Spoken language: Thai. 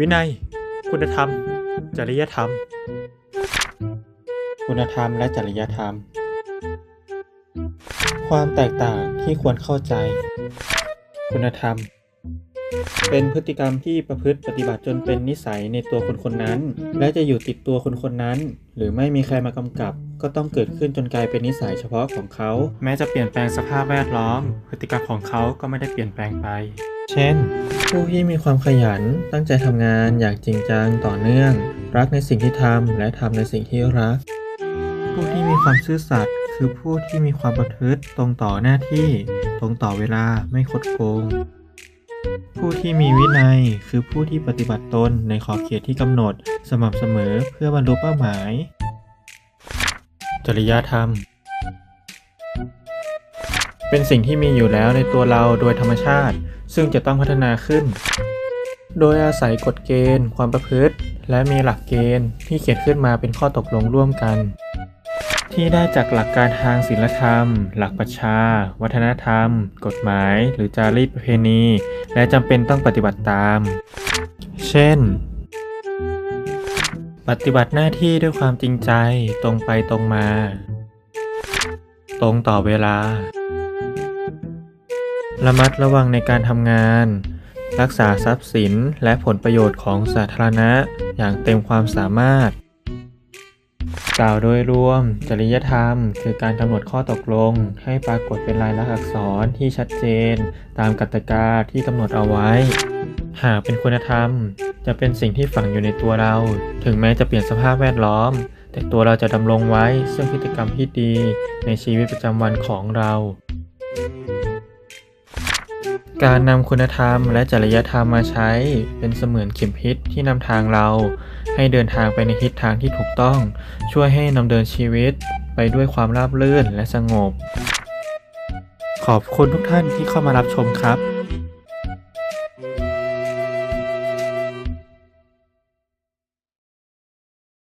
วินัย คุณธรรม จริยธรรม คุณธรรมและจริยธรรม ความแตกต่างที่ควรเข้าใจ คุณธรรม เป็นพฤติกรรมที่ประพฤติปฏิบัติจนเป็นนิสัยในตัวคนคนนั้น และจะอยู่ติดตัวคนคนนั้น หรือไม่มีใครมากำกับ ก็ต้องเกิดขึ้นจนกลายเป็นนิสัยเฉพาะของเขา แม้จะเปลี่ยนแปลงสภาพแวดล้อม พฤติกรรมของเขาก็ไม่ได้เปลี่ยนแปลงไป เช่น ผู้ที่มีความขยัน ตั้งใจทำงานอย่างจริงจังต่อเนื่อง รักในสิ่งที่ทำและทำในสิ่งที่รัก ผู้ที่มีความซื่อสัตย์คือผู้ที่มีความประพฤติตรงต่อหน้าที่ ตรงต่อเวลาไม่คดโกง ผู้ที่มีวินัยคือผู้ที่ปฏิบัติตนในขอบเขตที่กำหนด สม่ำเสมอเพื่อบรรลุเป้าหมาย จริยธรรม เป็นสิ่งที่มีอยู่แล้วในตัวเราโดยธรรมชาติ ซึ่งจะต้องพัฒนาขึ้น โดยอาศัยกฎเกณฑ์ ความประพฤติ และมีหลักเกณฑ์ที่เขียนขึ้นมาเป็นข้อตกลงร่วมกัน ที่ได้จากหลักการทางศีลธรรม หลักประชา วัฒนธรรม กฎหมาย หรือจารีตประเพณี และจำเป็นต้องปฏิบัติตาม เช่นปฏิบัติหน้าที่ด้วยความจริงใจ ตรงไปตรงมา ตรงต่อเวลา ระมัดระวังในการทำงาน รักษาทรัพย์สินและผลประโยชน์ของสาธารณะอย่างเต็มความสามารถ กล่าวโดยรวม จริยธรรม คือการกำหนดข้อตกลง ให้ปรากฏเป็นลายลักษณ์อักษรที่ชัดเจน ตามกติกาที่กำหนดเอาไว้ หากเป็นคุณธรรม จะเป็นสิ่งที่ฝังอยู่ในตัวเรา ถึงแม้จะเปลี่ยนสภาพแวดล้อม แต่ตัวเราจะดำรงไว้ซึ่งพฤติกรรมที่ดีในชีวิตประจำวันของเรา การนำคุณธรรมและจริยธรรมมาใช้ เป็นเสมือนเข็มพิษที่นำทางเรา ให้เดินทางไปในทิศทางที่ถูกต้อง ช่วยให้นำเดินชีวิตไปด้วยความราบรื่นและสงบ ขอบคุณทุกท่านที่เข้ามารับชมครับ